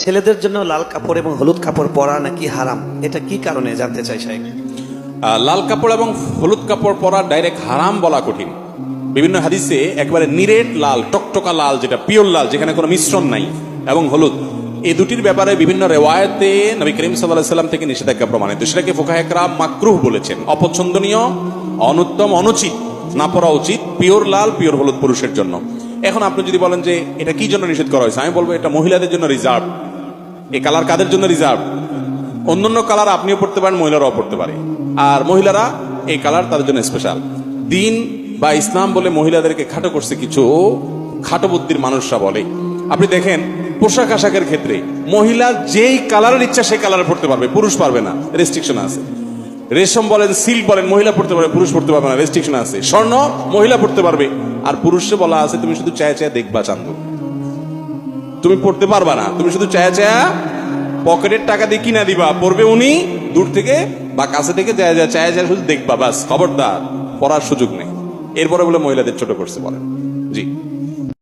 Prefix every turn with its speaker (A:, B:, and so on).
A: ছেলেদের জন্য লাল কাপড় এবং হলুদ কাপড় পরা নাকি হারাম? এটা কি কারণে জানতে চাই সাহেব
B: লাল কাপড় এবং হলুদ কাপড় পরা ডাইরেক্ট হারাম বলা কঠিন। বিভিন্ন হাদিসে একবারে নিরেট লাল, টকটকা লাল, যেটা পিওর লাল, যেখানে কোনো মিশ্রণ নাই, এবং হলুদ। এই দুটির ব্যাপারে বিভিন্ন রেওয়ায়তে নবী করিম সাল্লাহ সাল্লাম থেকে নিষেধাজ্ঞা প্রমাণিত। সেটাকে ফোকাহেকরা মাকরুহ বলেছেন। অপছন্দনীয়, অনুত্তম, অনুচিত, না পড়া উচিত, পিওর লাল, পিওর হলুদ পুরুষের জন্য। এখন আপনি যদি বলেন যে এটা কি জন্য নিষেধ করা হয়েছে, আমি বলব এটা মহিলাদের জন্য রিজার্ভ এই কালার কাদের জন্য রিজার্ভ অন্যান্য কালার আপনিও পড়তে পারেন, মহিলারাও পড়তে পারে। আর মহিলারা এই কালার তাদের জন্য স্পেশাল দিন বা ইসলাম বলে মহিলাদেরকে খাটো করছে কিছু খাটো বুদ্ধির মানুষরা বলে। আপনি দেখেন, পোশাক আশাকের ক্ষেত্রে মহিলা যেই কালারের ইচ্ছা সেই কালার পড়তে পারবে, পুরুষ পারবে না রেস্ট্রিকশন আছে। রেশম বলেন, সিল্ক বলেন, মহিলা পড়তে পারবে, পুরুষ পড়তে পারবে না রেস্ট্রিকশন আছে। স্বর্ণ, মহিলা পড়তে পারবে, আর পুরুষে বলা আছে, তুমি শুধু চায় চায় দেখবা চান্দু তুমি পড়তে পারবা না, তুমি শুধু চায়া চায়া পকেটের টাকা দিয়ে কিনা দিবা, পড়বে উনি দূর থেকে বা কাছে থেকে যায় যায় চায়া চায়া শুধু দেখবা বাস খবরদার, পড়ার সুযোগ নেই। এরপরে বলে মহিলাদের ছোট করছে বলেন। জি।